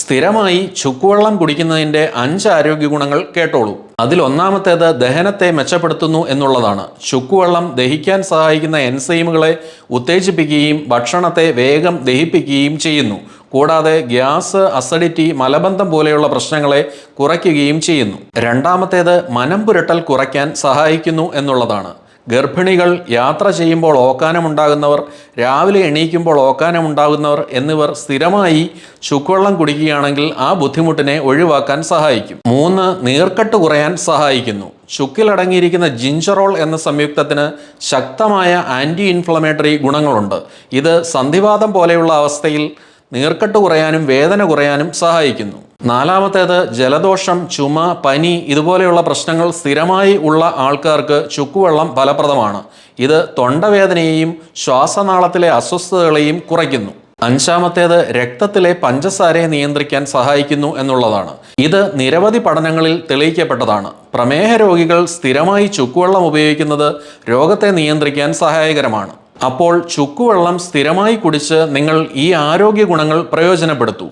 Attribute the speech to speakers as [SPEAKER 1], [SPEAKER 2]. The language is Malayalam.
[SPEAKER 1] സ്ഥിരമായി ചുക്കുവെള്ളം കുടിക്കുന്നതിന്റെ അഞ്ച് ആരോഗ്യ ഗുണങ്ങൾ കേട്ടോളൂ. അതിൽ ഒന്നാമത്തേത് ദഹനത്തെ മെച്ചപ്പെടുത്തുന്നു എന്നുള്ളതാണ്. ചുക്കുവെള്ളം ദഹിക്കാൻ സഹായിക്കുന്ന എൻസൈമുകളെ ഉത്തേജിപ്പിക്കുകയും ഭക്ഷണത്തെ വേഗം ദഹിപ്പിക്കുകയും ചെയ്യുന്നു. കൂടാതെ ഗ്യാസ് അസിഡിറ്റി മലബന്ധം പോലെയുള്ള പ്രശ്നങ്ങളെ കുറയ്ക്കുകയും ചെയ്യുന്നു. രണ്ടാമത്തേത് മനം പുരട്ടൽ കുറയ്ക്കാൻ സഹായിക്കുന്നു എന്നുള്ളതാണ്. ഗർഭിണികൾ യാത്ര ചെയ്യുമ്പോൾ ഓക്കാനമുണ്ടാകുന്നവർ രാവിലെ എണീക്കുമ്പോൾ ഓക്കാനമുണ്ടാകുന്നവർ എന്നിവർ സ്ഥിരമായി ചുക്കുവെള്ളം കുടിക്കുകയാണെങ്കിൽ ആ ബുദ്ധിമുട്ടിനെ ഒഴിവാക്കാൻ സഹായിക്കും. മൂന്ന് നീർക്കെട്ട് കുറയാൻ സഹായിക്കുന്നു. ചുക്കിലടങ്ങിയിരിക്കുന്ന ജിഞ്ചറോൾ എന്ന സംയുക്തത്തിന് ശക്തമായ ആന്റി ഇൻഫ്ലമേറ്ററി ഗുണങ്ങളുണ്ട്. ഇത് സന്ധിവാതം പോലെയുള്ള അവസ്ഥയിൽ നീർക്കെട്ട് കുറയാനും വേദന കുറയാനും സഹായിക്കുന്നു. നാലാമത്തേത് ജലദോഷം ചുമ പനി ഇതുപോലെയുള്ള പ്രശ്നങ്ങൾ സ്ഥിരമായി ഉള്ള ആൾക്കാർക്ക് ചുക്കുവെള്ളം ഫലപ്രദമാണ്. ഇത് തൊണ്ടവേദനയെയും ശ്വാസനാളത്തിലെ അസ്വസ്ഥതകളെയും കുറയ്ക്കുന്നു. അഞ്ചാമത്തേത് രക്തത്തിലെ പഞ്ചസാരയെ നിയന്ത്രിക്കാൻ സഹായിക്കുന്നു എന്നുള്ളതാണ്. ഇത് നിരവധി പഠനങ്ങളിൽ തെളിയിക്കപ്പെട്ടതാണ്. പ്രമേഹ രോഗികൾ സ്ഥിരമായി ചുക്കുവെള്ളം ഉപയോഗിക്കുന്നത് രോഗത്തെ നിയന്ത്രിക്കാൻ സഹായകരമാണ്. അപ്പോൾ ചുക്കുവെള്ളം സ്ഥിരമായി കുടിച്ച് നിങ്ങൾ ഈ ആരോഗ്യ ഗുണങ്ങൾ പ്രയോജനപ്പെടുത്തൂ.